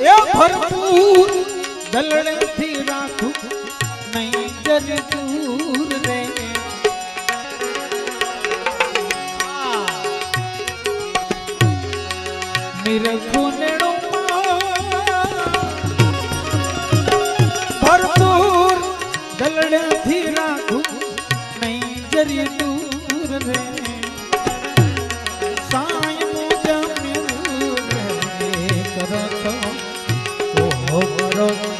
એ ભરપૂર દલણેથી રાખું, નહીં જરદૂર રે. નિરખુનેણો ભરપૂર દલણેથી રાખું, નહીં જરી દૂર રે. রোগ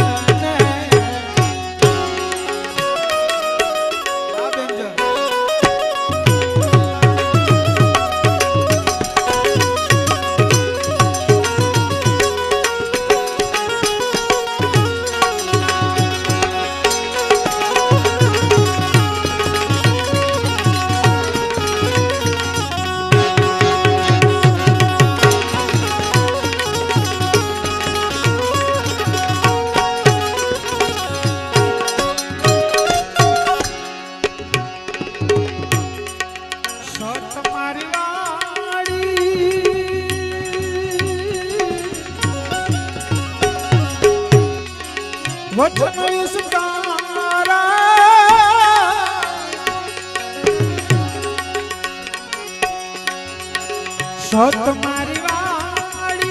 સત. મારી વાળી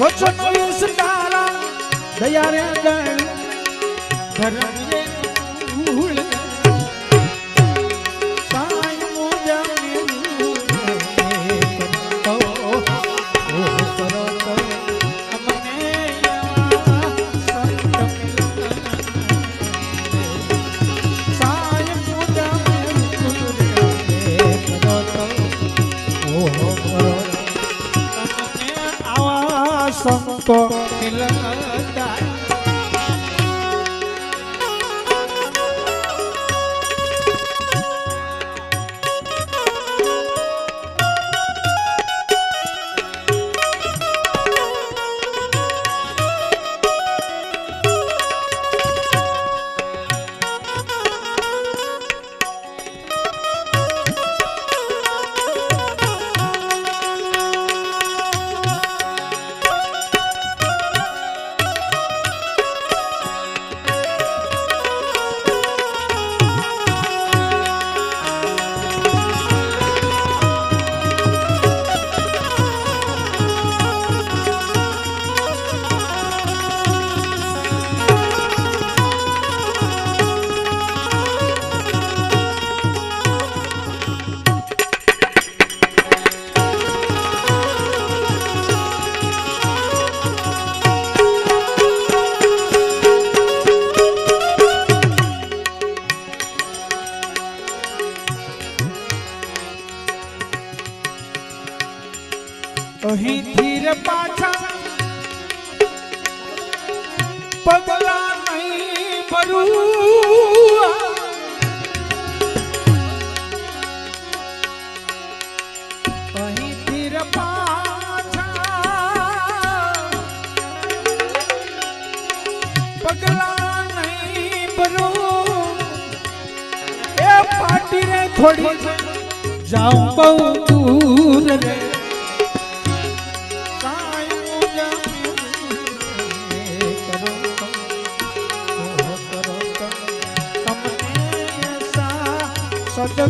વચન દયા રે ધર્મ Store. અહીં ધીર પાછા. પગલા નહીં ભરું અહીં ધીર પાછા. પગલા નહીં એ પાટીને થોડી જાઉં બહુ દૂર રે.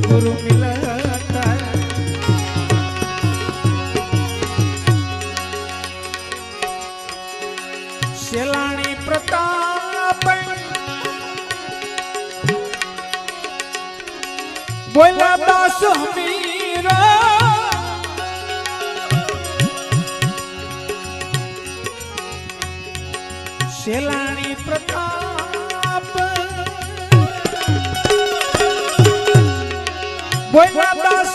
ગુરુ મિલતા શેલાણી પ્રતાપ બોલા દાસ હમીરા શેલાણી પ્રતાપ ભોલા દાસ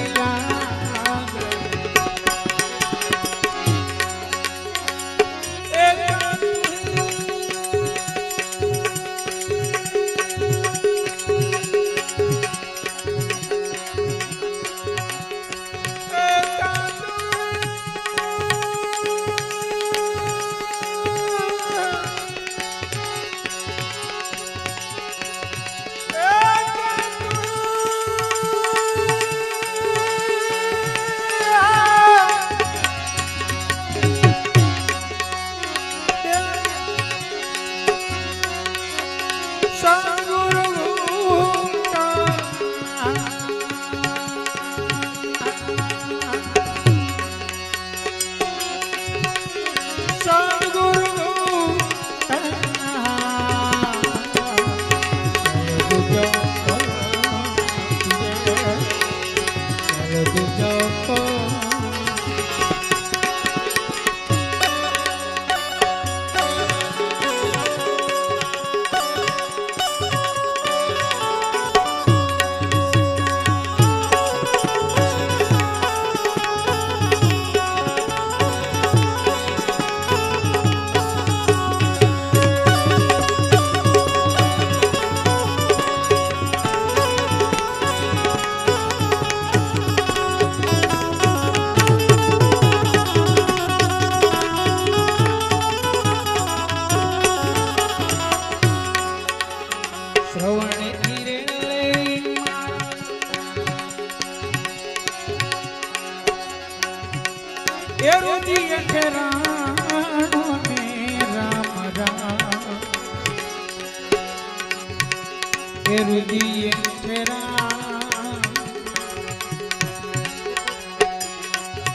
એ રુદિયે ફેરા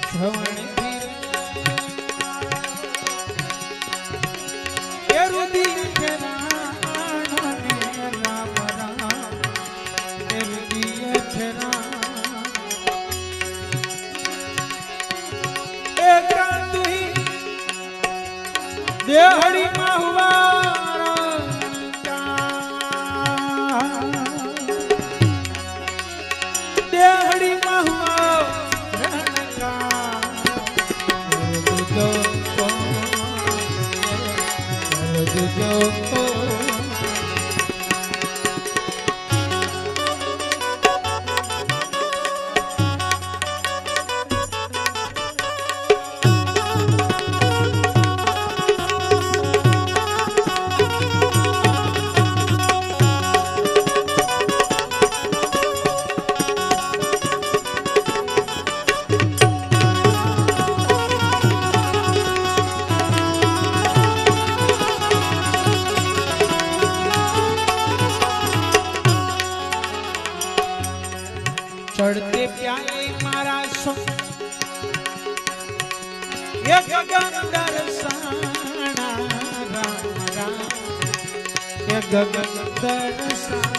શ્રવણ દેહડી માં હુવા ચડતે પ્યાલે મારા સો એક ગગન દર્શના રામ રામ. એક ગગન દર્શના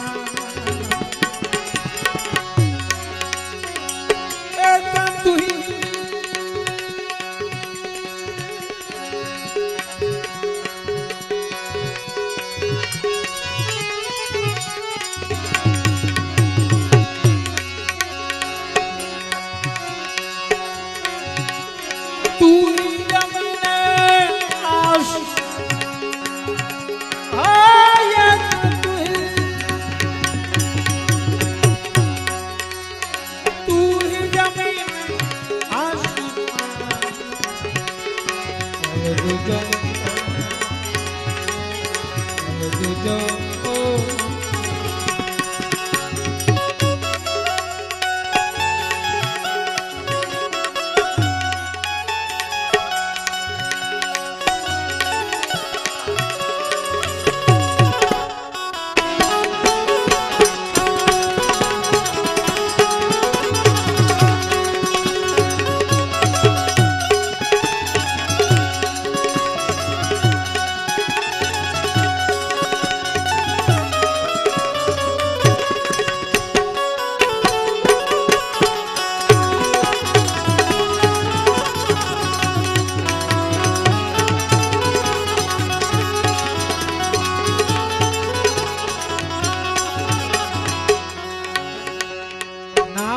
દુજો દુજો નામ ને રૂપ નહીં મારા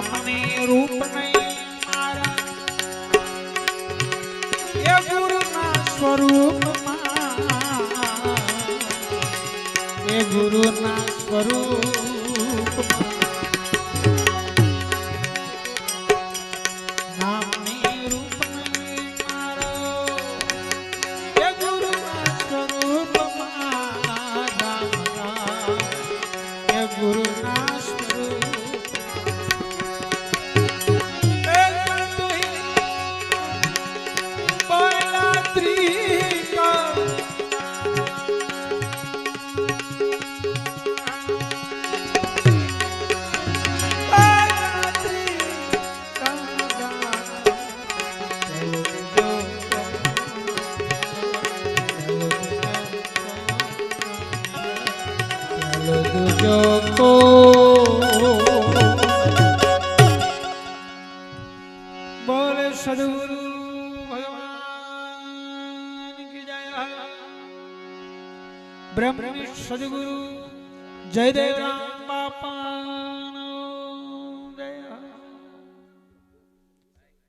એ ગુરુના સ્વરૂપમાં. એ ગુરુના સ્વરૂપમાં. નામ ને રૂપ નહીં મારો. એ ગુરુના સ્વરૂપમાં રામ રામ એ ગુરુના બોલે સદગુરુ ભગવાન સદગુરુ જય બ્રહ્મનિષ્ઠ